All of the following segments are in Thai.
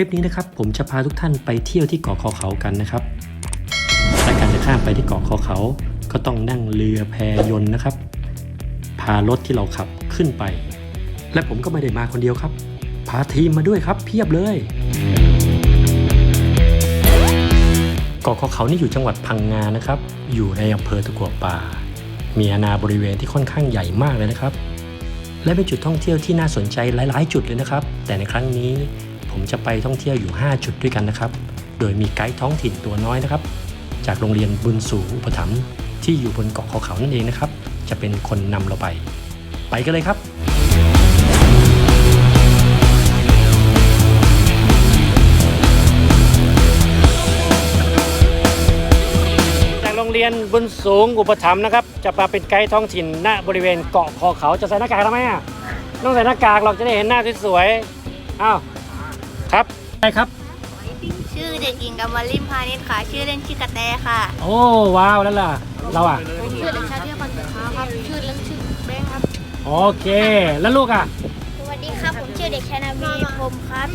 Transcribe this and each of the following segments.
ลิปนี้นะครับผมจะพาทุกท่านไปเที่ยวที่เกาะคอเขากันนะครับและการจะข้ามไปที่เกาะคอเขา ก็ต้องนั่งเรือแพยนต์นะครับ พารถที่เราขับขึ้นไป และผมก็ไม่ได้มาคนเดียวครับ พาทีมมาด้วยครับ เพียบเลยเกาะคอเขานี่อยู่จังหวัดพังงานะครับ อยู่ในอำเภอตะกัวป่า มีอาณาบริเวณที่ค่อนข้างใหญ่มากเลยนะครับ และเป็นจุดท่องเที่ยวที่น่าสนใจหลาย ๆ จุดเลยนะครับ แต่ในครั้งนี้ ผมจะไปท่องเที่ยวอยู่ 5 จุดด้วยกันนะครับ โดยมีไกด์ท้องถิ่นตัวน้อยนะครับ จากโรงเรียนบุญสูงอุปถัมภ์ที่อยู่บนเกาะเขาเขานั่นเองนะครับ จะเป็นคนนำเราไป ไปกันเลยครับจากโรงเรียนบุญสูงอุปถัมภ์นะครับ จะมาเป็นไกด์ท้องถิ่นณบริเวณเกาะคอเขาจะใส่หน้ากากทำไมอะต้องใส่หน้ากากหรอกจะได้เห็นหน้าสวยๆอ้าว ครับใช่ครับ ชื่อเด็กหญิงกำมลิมพานิชค่ะ ชื่อเล่นชื่อกระแตค่ะ โอ้ว้าวแล้วล่ะ เราอะ ชื่อเด็กชายเทียบพันธ์ค้าครับ ชื่อเล่นชื่อแบงค์ครับ โอเค แล้วลูกอะ สวัสดีครับผมชื่อเด็กชายนาวินพรมครับ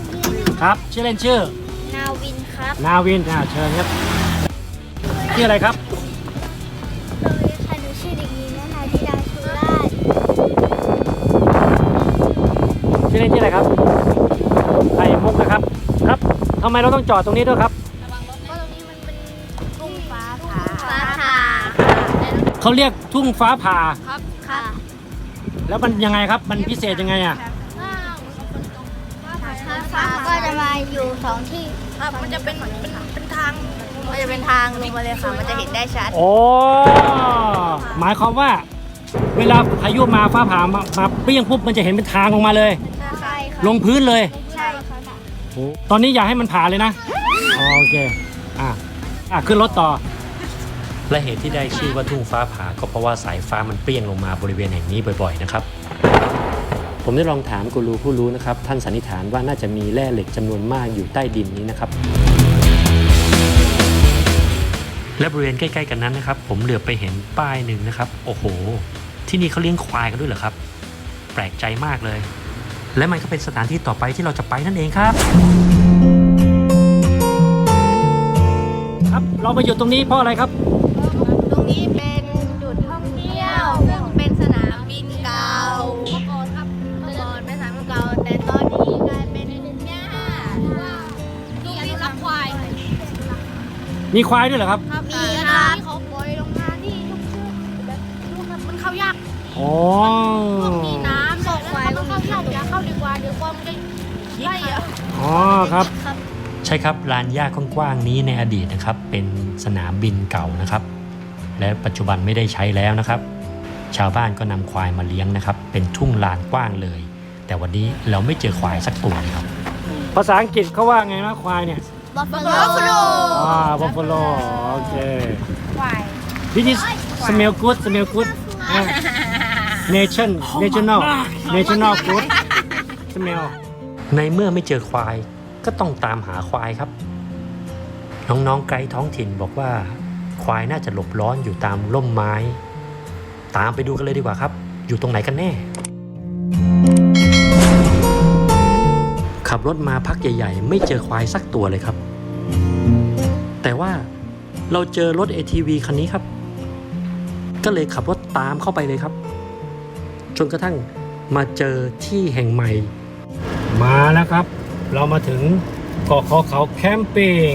ครับ ชื่อเล่นชื่อ นาวินครับ นาวินอ่าเชิญครับ ชื่ออะไรครับ ทำไมเราต้องจอดตรงนี้ด้วยครับเพราะตรงนี้มันเป็นทุ่งฟ้าผ่าฟ้าผ่าเขาเรียกทุ่งฟ้าผ่า ครับค่ะแล้วมันยังไงครับ มันพิเศษยังไงอะ ฟ้าก็จะมาอยู่สองที่ครับมันจะเป็นเป็นเป็นทางมันจะเป็นทางลงมาเลยค่ะ มันจะเห็นได้ชัด โอ้ หมายความว่า เวลาพายุมาฟ้าผ่ามามาเปรี้ยงปุ๊บมันจะเห็นเป็นทางลงมาเลย ใช่ค่ะลงพื้นเลยใช่ค่ะโอ้ ตอนนี้อย่าให้มันผ่าเลยนะอ๋อโอเคอะอะขึ้นรถต่อ และเหตุที่ได้ชื่อว่าทุ่งฟ้าผ่าก็เพราะว่าสายฟ้ามันเปรี้ยงลงมาบริเวณแห่งนี้บ่อยๆนะครับ ผมได้ลองถามกูรูผู้รู้นะครับ ท่านสันนิษฐานว่าน่าจะมีแร่เหล็กจำนวนมากอยู่ใต้ดินนี้นะครับ และบริเวณใกล้ๆกันนั้นนะครับ ผมเหลือบไปเห็นป้ายหนึ่งนะครับ โอ้โห ที่นี่เขาเลี้ยงควายกันด้วยเหรอครับ แปลกใจมากเลย และมันก็เป็นสถานที่ต่อไปที่เราจะไปนั่นเองครับ ครับเรามาอยู่ตรงนี้เพราะอะไรครับ ตรงนี้เป็นจุดท่องเที่ยว ซึ่งเป็นสนามบินเก่าเมื่อก่อนครับเมื่อก่อนเป็นสนามบินเก่า แต่ตอนนี้กลายเป็นหญ้าที่อนุรักษ์ควายมีควายด้วยเหรอครับ ครับมีครับที่เขาปล่อยลงมาที่ชุ่มชื่นแบบลูกมันเข้ายากอ๋อมีน้ อะอ๋อครับ ครับ ใช่ครับลานหญ้ากว้างๆนี้ในอดีตนะครับ เป็นสนามบินเก่านะครับ และปัจจุบันไม่ได้ใช้แล้วนะครับ ชาวบ้านก็นำควายมาเลี้ยงนะครับ เป็นทุ่งลานกว้างเลย แต่วันนี้เราไม่เจอควายสักตัวเลยครับ ภาษาอังกฤษเขาว่าไงนะควายเนี่ย บัฟฟาโลอ่า buffalo โอเค ควาย this is smell good smell good อ่า nation national national good smell ในเมื่อไม่เจอควายก็ต้องตามหาควายครับ น้องๆไกด์ท้องถิ่นบอกว่า ควายน่าจะหลบร้อนอยู่ตามร่มไม้ ตามไปดูกันเลยดีกว่าครับ อยู่ตรงไหนกันแน่ ขับรถมาพักใหญ่ ๆ ไม่เจอควายสักตัวเลยครับ แต่ว่าเราเจอรถ ATV คันนี้ครับ ก็เลยขับรถตามเข้าไปเลยครับ จนกระทั่งมาเจอที่แห่งใหม่ มาแล้วครับ เรามาถึงเกาะเขาเขาแคมปิ้ง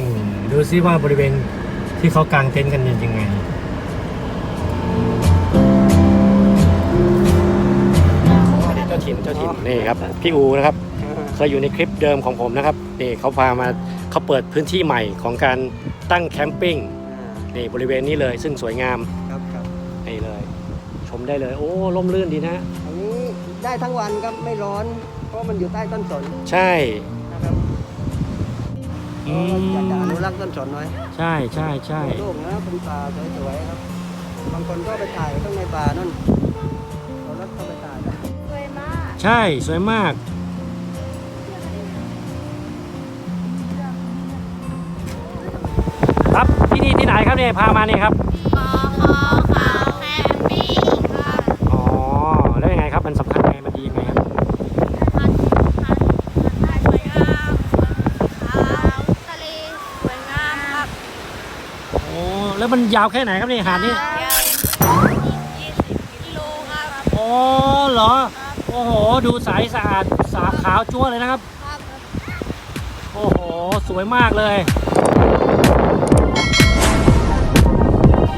ดูซิว่าบริเวณที่เขากางเต็นท์กันเป็นยังไงเจ้าถิ่นเจ้าถิ่นนี่ครับพี่อูนะครับเคยอยู่ในคลิปเดิมของผมนะครับนี่เขาพามาเขาเปิดพื้นที่ใหม่ของการตั้งแคมปิ้งนี่บริเวณนี้เลยซึ่งสวยงามครับครับนี่เลย ชมได้เลย โอ้ร่มรื่นดีนะอันนี้ได้ทั้งวันครับไม่ร้อนเพ ราะมันอยู่ใต้ต้นสนใช่ นะครับอือยากจะอมนุรักษ์ต้นสนไว้ใช่ใช่ใช่โล่งนะเป็นป่าสวยๆครับ บางคนก็ไปถ่ายข้างในป่านั่นเรารถเข้าไปถ่ายนะสวยมากใช่ สวยมาก ครับที่นี่ที่ไหนครับเนี่ยพามาเนี่ยครับคอคอขาวแคมปิ้งครับ อ๋อ แล้วยังไงครับ มันสำคัญยังไง มันดียังไงครับ พันพันพันไทยสวยงามสวยข แล้วมันยาวแค่ไหนครับนี่หาดนี่ยาวยี่สิบกิโลครับอ๋อเหรอ โอ้โห ดูใสสะอาดสาขาวจั่วเลยนะครับครับ โอ้โห สวยมากเลย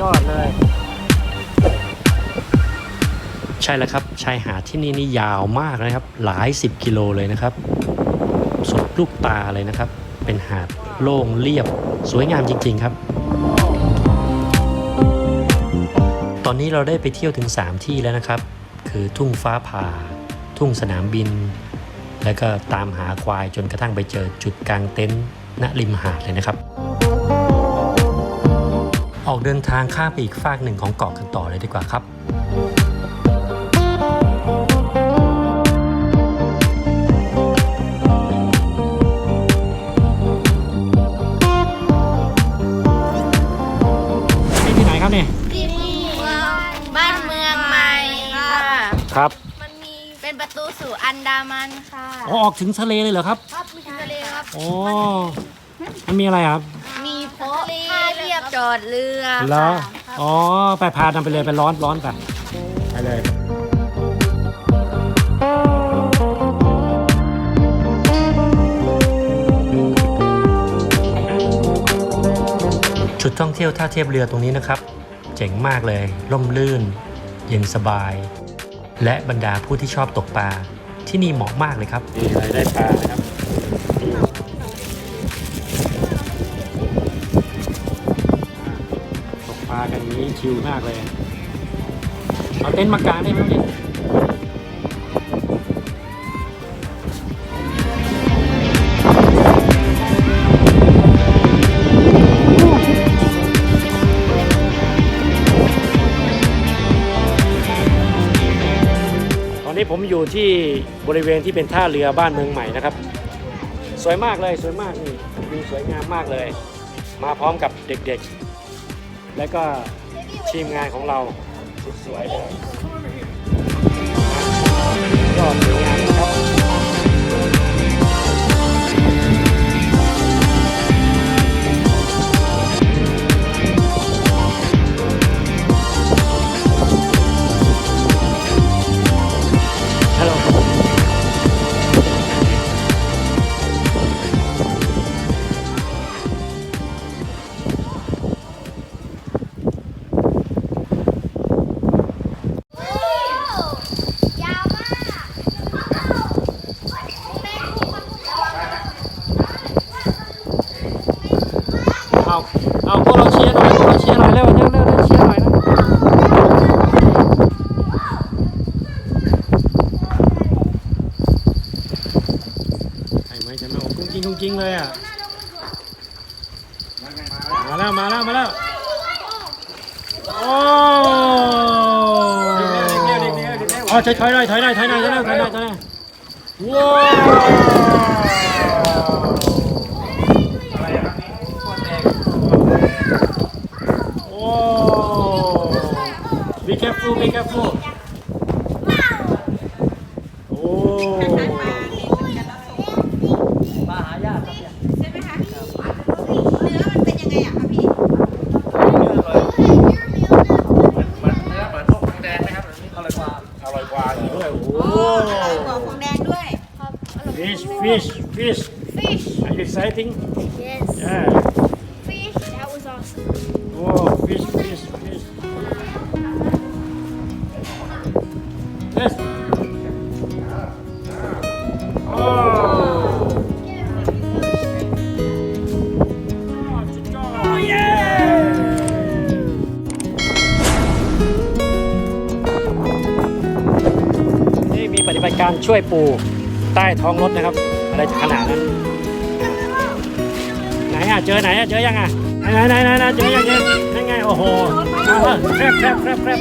ยอดเลย ใช่แล้วครับ ชายหาดที่นี่นี่ยาวมากนะครับ หลายสิบกิโลเลยนะครับ สุดลูกตาเลยนะครับ เป็นหาดโล่งเรียบ สวยงามจริง ๆ ครับ ตอนนี้เราได้ไปเที่ยวถึง 3 ที่แล้วนะครับ คือทุ่งฟ้าผ่า ทุ่งสนามบิน แล้วก็ตามหาควายจนกระทั่งไปเจอจุดกลางเต็นท์ณริมหาดเลยนะครับ ออกเดินทางข้ามไปอีกฝากหนึ่งของเกาะกันต่อเลยดีกว่าครับ ครับมันมีเป็นประตูสู่อันดามันค่ะอ๋อออกถึงทะเลเลยเหรอครับครับมีทะเลครับอ๋อมันมีอะไรครับ มีโพท่าเรียบจอดเรือเหรอค่ะอ๋อไปพาทำไปเลยไปร้อนร้อนไปไปเลยจุดท่องเที่ยวท่าเทียบเรือตรงนี้นะครับ เจ๋งมากเลย ร่มรื่น เย็นสบาย และบรรดาผู้ที่ชอบตกปลาที่นี่เหมาะมากเลยครับนี่เลยได้ปลานะครับตกปลากันอย่างนี้ชิลมากเลย เอาเต็นท์มากางได้ไหมเนี่ย ผมอยู่ที่บริเวณที่เป็นท่าเรือบ้านเมืองใหม่นะครับ สวยมากเลยสวยมากนี่วิวสวยงามมากเลย มาพร้อมกับเด็กๆ และก็ทีมงานของเราสุดสวยเลยก็สวยงามนะครับ งเลยอะ มาแล้วมาแล้วมาแล้ว โอ้อ๋อถอยถอยหน่อยถอยหน่อยถอยหน่อยถอยหน่อยถอยหน่อยถอยหน่อยว้าวโอ้ be careful be careful โอ้ fish fish fish fish are you exciting yes yeah fish that was awesome Oh, fish, fish, fish. Yes. Oh. Oh, yeah. นี่มีปฏิบัติการช่วยปู ใต้ท้องรถนะครับ อะไรจะขนาดนั้น ไหนอะเจอไหนอะเจอยังอะไหนไหนไหนไหนเจอยังเจอยังไงโอ้โหแคบแคบแคบแคบ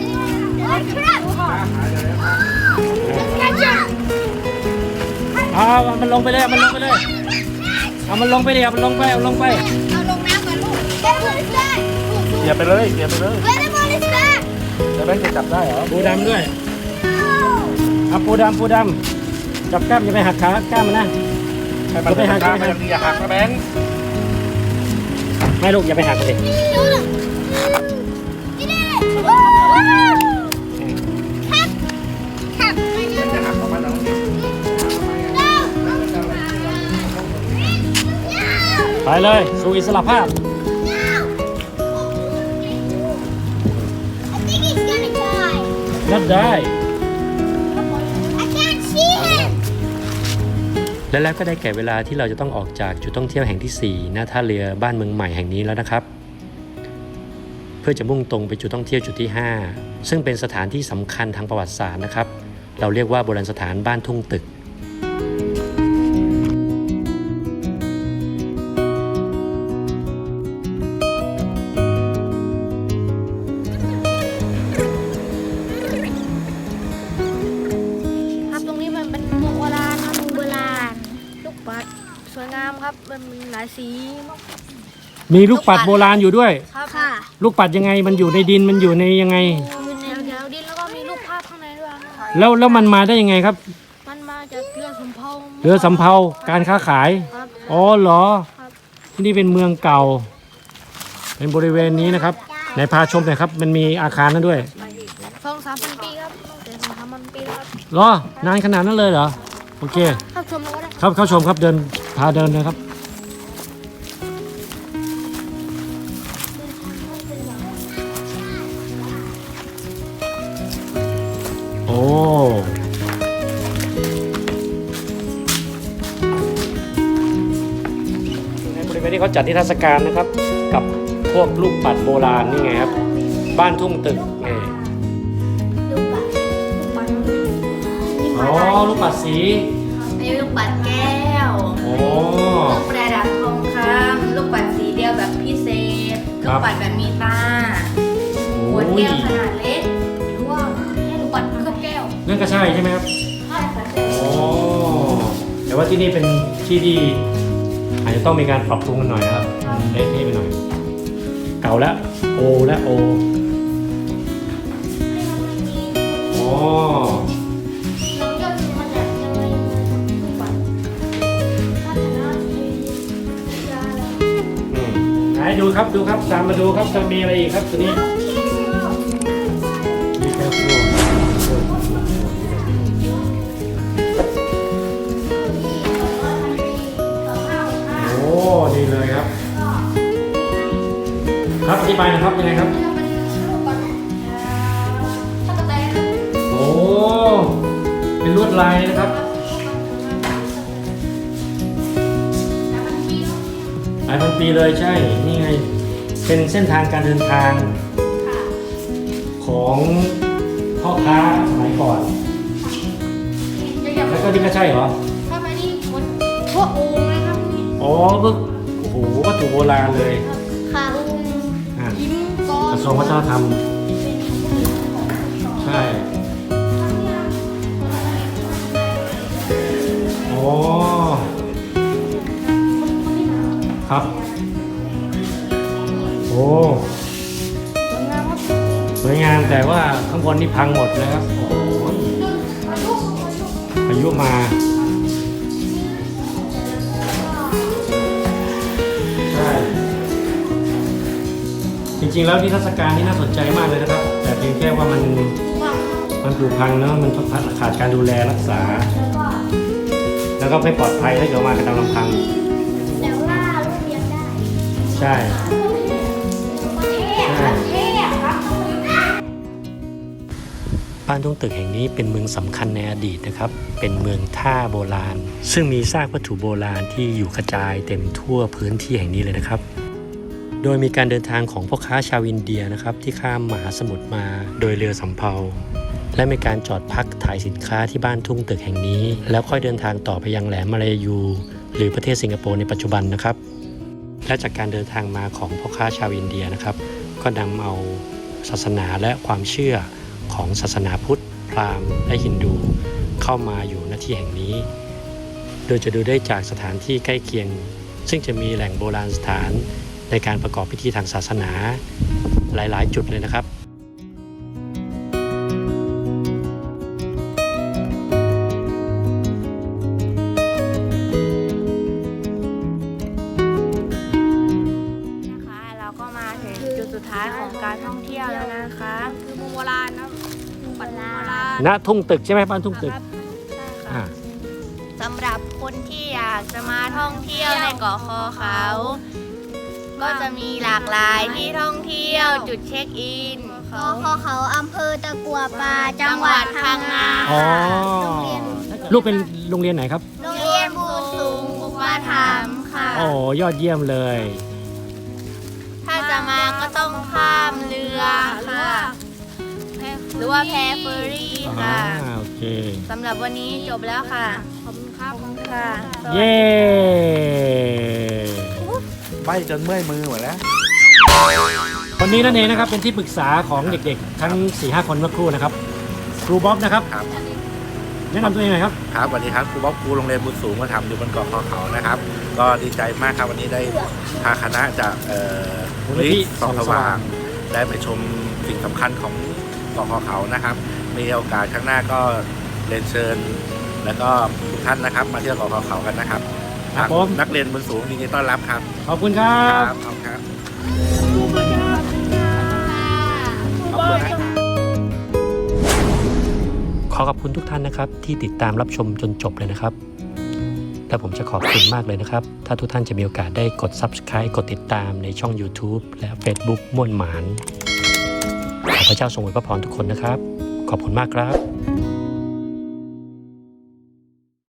เอามันลงไปเลยมันลงไปเลยเอามันลงไปดิเอามันลงไปเอาลงไปเอาลงน้ำก่อนลูก Get him on his back เกียบไปเลยเกียบไปเลย Let him on his back แล้วแบงค์จะจับได้เหรอปูดำด้วยเอาปูดำปูดำ จับกล้ามอย่าไปหักขากล้ามมันนะ ให้มันไปหาข้าวมันอย่าหักนะแบงค์ไม่ลูกอย่าไปหักมันจะหักออกมาแล้วไปเลยสู่อิสระภาพ I think he's gonna die. และแล้วก็ได้แก่เวลาที่เราจะต้องออกจากจุดท่องเที่ยวแห่งที่ 4 หน้าท่าเรือบ้านเมืองใหม่แห่งนี้แล้วนะครับ เพื่อจะมุ่งตรงไปจุดท่องเที่ยวจุดที่ 5 ซึ่งเป็นสถานที่สำคัญทางประวัติศาสตร์นะครับ เราเรียกว่าโบราณสถานบ้านทุ่งตึก วยงามครับ มันมีหลายสีมากมีลูกปัดโบราณอยู่ด้วย ครับค่ะลูกปัดยังไงมันอยู่ในดินมันอยู่ในยังไง อยู่ในแถวดินแล้วก็มีรูปภาพข้างในด้วยครับแล้วแล้วมันมาได้ยังไงครับ มันมาจากเรือสำเภาเรือสำเภาการค้าขาย ครับ อ๋อเหรอ ครับ ที่นี่เป็นเมืองเก่า เป็นบริเวณนี้นะครับไหนพาชมหน่อยครับ มันมีอาคารนั่นด้วยสองสามพันปีครับตั้งแต่สองสามพันปีแล้วครับ เหรอนานขนาดนั้นเลยเหรอ โอเคเข้าชมแล้วก็ได้ครับ เข้าชมครับเดินพาเดินเลยครับ โอ้ ในบริเวณที่เขาจัดนิทรรศการนะครับ กับพวกลูกปัดโบราณนี่ไงครับ บ้านทุ่งตึกไงลูกปัดลูกปัดอ๋อลูกปัดสี อันนี้ลูกปัดแก้วโอ้ ลูกประดับทองคำลูกปัดสีเดียวแบบพิเศษคลูรักบปัดแบบมีตาหัวโอ้แก้ยวขนาดเล็กหรือว่าให้ลูกปัดเคลือบแก้วนั่นก็ใช่ใช่ไหมครับ ใช่ค่ะโอ้ แต่ว่าที่นี่เป็นที่ที่อาจจะต้องมีการปรับปรุงกันหน่อยนะครับเละเทะไปหน่อย เก่าแล้วโอและโอโอ้ ไหนดูครับดูครับตามมาดูครับจะมีอะไรอีกครับตัวนี้มีแค่พวกโอ้ดีเลยครับ ครับอธิบายนะครับยังไงครับ โอ้เป็นลวดลายนะครับหลายพันปีเลยใช่นี่ไง เป็นเส้นทางการเดินทางของพ่อค้าสมัยก่อน แล้วก็นี่ก็ใช่เหรอถ้าไปนี่คนพวกโอ่งนะครับนี่อ๋อก็โอ้โหวัตถุโบราณเลยค่ะอะยิ้มก้อกนระทรวงวัฒนธรรมใช่อ๋อครับ โอ้สวยงามแต่ว่าข้างบนนี่พังหมดเลยครับโอ้โหพายุมาใช่จริงๆแล้วนิทรรศการนี่น่าสนใจมากเลยนะครับ แต่เพียงแค่ว่ามันมันผุพังเนอะมันขาดการดูแลรักษาแล้วก็ไม่ปลอดภัยถ้าเกิดมากันตามลำพัง แต่ว่าลูกเดียวได้ ใช่ใช่ บ้านทุ่งตึกแห่งนี้เป็นเมืองสำคัญในอดีตนะครับ เป็นเมืองท่าโบราณ ซึ่งมีซากวัตถุโบราณที่อยู่กระจายเต็มทั่วพื้นที่แห่งนี้เลยนะครับ โดยมีการเดินทางของพ่อค้าชาวอินเดียนะครับที่ข้ามมหาสมุทรมาโดยเรือสำเภาและมีการจอดพักถ่ายสินค้าที่บ้านทุ่งตึกแห่งนี้ แล้วค่อยเดินทางต่อไปยังแหลมมาเลายู หรือประเทศสิงคโปร์ในปัจจุบันนะครับ และจากการเดินทางมาของพ่อค้าชาวอินเดียนะครับ ก็นำเอาศาสนาและความเชื่อ ของศาสนาพุทธ พราหมณ์ และฮินดู เข้ามาอยู่ณที่แห่งนี้ โดยจะดูได้จากสถานที่ใกล้เคียง ซึ่งจะมีแหล่งโบราณสถานในการประกอบพิธีทางศาสนาหลาย ๆ จุดเลยนะครับ ณทุ่งตึกใช่ไหมบ้านทุ่งตึกครับอ่า สำหรับคนที่อยากจะมาท่องเที่ยวในเกาะคอเขา ก็จะมีหลากหลายที่ท่องเที่ยวจุดเช็คอินขอขอเขาอำเภอตะกัวป่าจังหวัดพังงาอ๋อโรงเรียนลูกเป็นโรงเรียนไหนครับ โรงเรียนบูสูงอุปถัมภ์ค่ะ โอ้ยอดเยี่ยมเลย ถ้าจะมาก็ต้องข้ามเรือค่ะห รือว่าแพเฟอร์รี่อ่าค่ะโอเค สำหรับวันนี้จบแล้วค่ะ ขอบคุณครับค่ะเย้ใบจนเมื่อยมือหมดแล้ว คนนี้นั่นเองนะครับเป็นที่ปรึกษาของเด็กๆ ทั้ง4-5คนเมื่อครู่นะครับครูบ๊อบนะครับครับ แนะนำตัวเองหน่อยครับ ครับสวัสดีครับครูบ๊อบครูโรงเรียนบุญสูงมาทำอยู่บนเกาะคอเขานะครับ ก็ดีใจมากครับวันนี้ได้พาคณะจากเอ่อมูลนิธิสองส่สองสว่าว่างงได้ไปชมสิ่งสำคัญของ เกาะคอเขานะครับ มีโอกาสข้างหน้าก็เรียนเชิญ แล้วก็ทุกท่านนะครับ มาเที่ยวเกาะคอเขากันนะครับครับผม นักเรียนบุญสูงยินดีต้อนรับครับขอบคุณครับ ขอบคุณครับ ขอบคุณนะครับขอขอบคุณทุกท่านนะครับ ที่ติดตามรับชมจนจบเลยนะครับ และผมจะขอบคุณมากเลยนะครับ ถ้าทุกท่านจะมีโอกาสได้กด Subscribe กดติดตามในช่อง YouTube และ Facebook ม่วนหมานขอพ ระเจ้าทรงอวยพระพรทุกคนนะครับ ขอบคุณมากครับ